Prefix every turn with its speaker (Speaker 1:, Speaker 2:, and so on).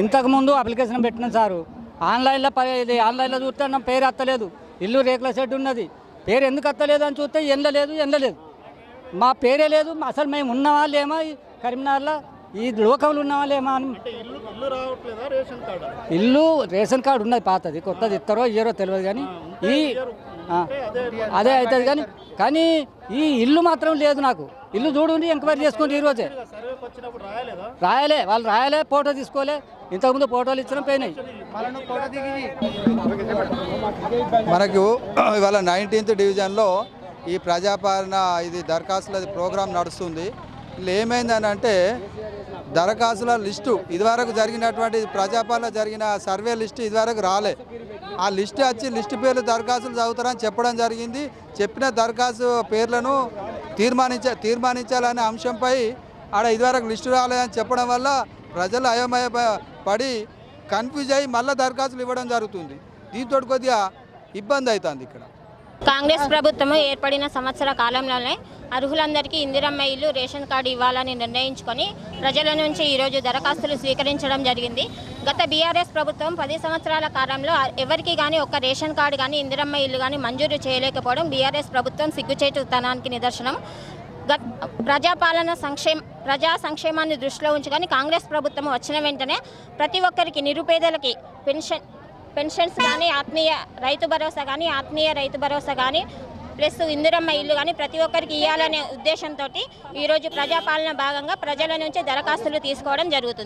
Speaker 1: ఇంతకుముందు అప్లికేషన్ పెట్టిన సారు. ఆన్లైన్లో ప- ఇది ఆన్లైన్లో చూస్తే నా పేరు ఎత్తలేదు ఇల్లు రేకుల షెడ్ ఉన్నది. పేరు ఎందుకు ఎత్తలేదు అని చూస్తే ఎండలేదు ఎండలేదు. మా పేరే లేదు అసలు మేము ఉన్నామా లేమా ఈ కరీంనగర్లో ఈ లోకంలో ఉన్నామా లేమా అని
Speaker 2: ఇల్లు రేషన్ కార్డు?
Speaker 1: ఇల్లు రేషన్ కార్డు ఉన్నది పాతది. కొత్తది ఇస్తారో ఇయ్యరో తెలియదు కానీ ఈ అదే అవుతుంది కానీ కానీ ఈ ఇల్లు మాత్రం లేదు నాకు. ఇల్లు చూడండి ఎంక్వైరీ చేసుకుంటే ఈరోజే రాయలే వాళ్ళు రాయలే ఫోటో తీసుకోలే. ఇంతకుముందు ఫోటోలు ఇచ్చిన పోయినాయి.
Speaker 3: మనకు ఇవాళ నైన్టీన్త్ డివిజన్లో ఈ ప్రజాపాలన ఇది దరఖాస్తుల ప్రోగ్రాం నడుస్తుంది. ఏమైందని అంటే దరఖాస్తుల లిస్టు ఇదివరకు జరిగినటువంటి ప్రజాపాలన జరిగిన సర్వే లిస్టు ఇదివరకు రాలే. ఆ లిస్టు వచ్చి లిస్టు పేర్లు దరఖాస్తులు చదువుతారని చెప్పడం జరిగింది. చెప్పిన దరఖాస్తు పేర్లను తీర్మానించ తీర్మానించాలనే అంశంపై ఆడ ఇదివరకు లిస్టు రాలేదని చెప్పడం వల్ల ప్రజలు అయోమయ పడి కన్ఫ్యూజ్ అయ్యి మళ్ళీ దరఖాస్తులు ఇవ్వడం జరుగుతుంది. దీంతో కొద్దిగా ఇబ్బంది అవుతుంది ఇక్కడ.
Speaker 4: కాంగ్రెస్ ప్రభుత్వం ఏర్పడిన సంవత్సర కాలంలోనే అర్హులందరికీ ఇందిరమ్మ ఇల్లు రేషన్ కార్డు ఇవ్వాలని నిర్ణయించుకొని ప్రజల నుంచి ఈరోజు దరఖాస్తులు స్వీకరించడం జరిగింది. గత బీఆర్ఎస్ ప్రభుత్వం పది సంవత్సరాల కాలంలో ఎవరికి కానీ ఒక్క రేషన్ కార్డు కానీ ఇందిరమ్మ ఇల్లు కానీ మంజూరు చేయలేకపోవడం బీఆర్ఎస్ ప్రభుత్వం సిగ్గుచేటుతనానికి నిదర్శనం. గత ప్రజాపాలన సంక్షేమ ప్రజా సంక్షేమాన్ని దృష్టిలో ఉంచుకొని కాంగ్రెస్ ప్రభుత్వం వచ్చిన వెంటనే ప్రతి ఒక్కరికి నిరుపేదలకి పెన్షన్ పెన్షన్స్ కానీ ఆత్మీయ రైతు భరోసా కానీ ఆత్మీయ రైతు భరోసా కానీ ప్లస్ ఇందిరమ్మ ఇల్లు కానీ ప్రతి ఒక్కరికి ఇవ్వాలనే ఉద్దేశంతో ఈరోజు ప్రజాపాలన భాగంగా ప్రజల నుంచి దరఖాస్తులు తీసుకోవడం జరుగుతుంది.